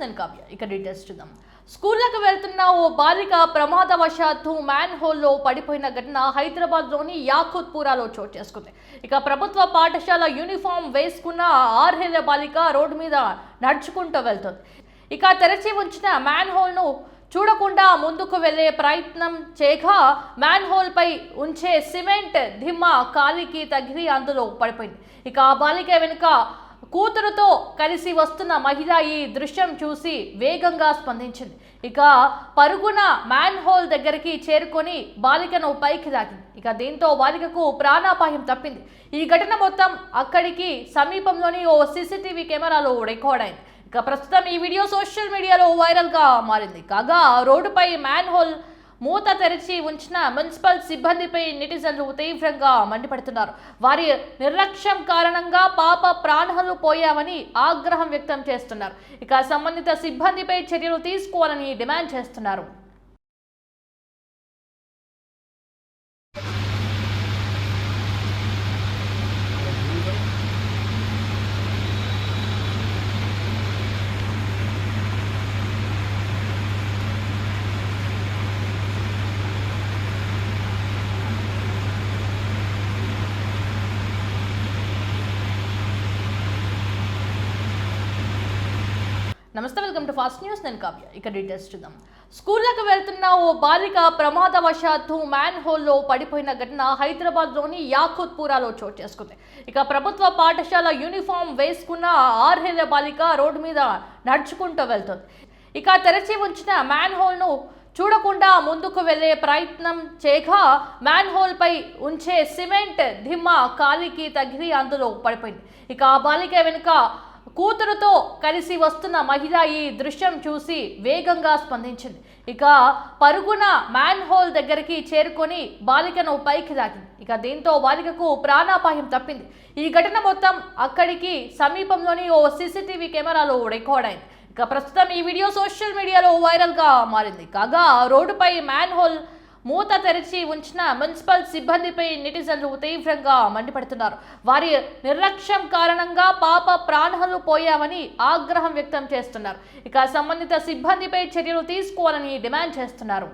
నేను కావ్య ఇక డీటెయిల్స్ చూద్దాం. స్కూళ్ళకు వెళ్తున్న ఓ బాలిక ప్రమాదవశాత్తు మ్యాన్ హోల్లో పడిపోయిన ఘటన హైదరాబాద్లోని యాకుత్పురాలో చోటు చేసుకుంది. ఇక ప్రభుత్వ పాఠశాల యూనిఫామ్ వేసుకున్న ఆర్హేళ్ళ బాలిక రోడ్డు మీద నడుచుకుంటూ వెళ్తుంది. ఇక తెరచి ఉంచిన మ్యాన్ హోల్ను చూడకుండా ముందుకు వెళ్ళే ప్రయత్నం చేయగా మ్యాన్ హోల్పై ఉంచే సిమెంట్ దిమ్మ కాలికి తగిలి అందులో పడిపోయింది. ఇక ఆ బాలిక వెనుక కూతురుతో కలిసి వస్తున్న మహిళ ఈ దృశ్యం చూసి వేగంగా స్పందించింది. ఇక పరుగున మ్యాన్ హోల్ దగ్గరికి చేరుకొని బాలికను పైకి లాగింది. ఇక దీంతో బాలికకు ప్రాణాపాయం తప్పింది. ఈ ఘటన మొత్తం అక్కడికి సమీపంలోని ఓ సీసీటీవీ కెమెరాలో రికార్డ్ అయింది. ఇక ప్రస్తుతం ఈ వీడియో సోషల్ మీడియాలో వైరల్గా మారింది. కాగా రోడ్డుపై మ్యాన్ హోల్ మూత తెరిచి ఉంచిన మున్సిపల్ సిబ్బందిపై నెటిజన్లు తీవ్రంగా మండిపడుతున్నారు. వారి నిర్లక్ష్యం కారణంగా పాప ప్రాణాలు పోయామని ఆగ్రహం వ్యక్తం చేస్తున్నారు. ఇక సంబంధిత సిబ్బందిపై చర్యలు తీసుకోవాలని డిమాండ్ చేస్తున్నారు. నమస్తే వెల్కమ్ టు ఫాస్ట్ న్యూస్. నేను కావ్య. ఇక డీటెయిల్స్ చూద్దాం. స్కూళ్ళకు వెళ్తున్న ఓ బాలిక ప్రమాదవశాత్తు మ్యాన్ హోల్లో పడిపోయిన ఘటన హైదరాబాద్లోని యాఖుత్పురాలో చోటు చేసుకుంది. ఇక ప్రభుత్వ పాఠశాల యూనిఫామ్ వేసుకున్న ఆర్హేళ్ళ బాలిక రోడ్డు మీద నడుచుకుంటూ వెళ్తుంది. ఇక తెరచి ఉంచిన మ్యాన్ హోల్ను చూడకుండా ముందుకు వెళ్ళే ప్రయత్నం చేయగా మ్యాన్ హోల్పై ఉంచే సిమెంట్ దిమ్మ కాలికి తగిలి అందులో పడిపోయింది. ఇక ఆ బాలిక వెనుక కూతురుతో కలిసి వస్తున్న మహిళ ఈ దృశ్యం చూసి వేగంగా స్పందించింది. ఇక పరుగున మ్యాన్ హోల్ దగ్గరికి చేరుకొని బాలికను పైకి లాగింది ఇక దీంతో బాలికకు ప్రాణాపాయం తప్పింది. ఈ ఘటన మొత్తం అక్కడికి సమీపంలోని ఓ సీసీటీవీ కెమెరాలో రికార్డ్ అయింది. ఇక ప్రస్తుతం ఈ వీడియో సోషల్ మీడియాలో వైరల్గా మారింది. కాగా రోడ్డుపై మ్యాన్ హోల్ మూత తెరిచి ఉంచిన మున్సిపల్ సిబ్బందిపై నెటిజన్లు తీవ్రంగా మండిపడుతున్నారు. వారి నిర్లక్ష్యం కారణంగా పాప ప్రాణాలు పోయామని ఆగ్రహం వ్యక్తం చేస్తున్నారు. ఇక సంబంధిత సిబ్బందిపై చర్యలు తీసుకోవాలని డిమాండ్ చేస్తున్నారు.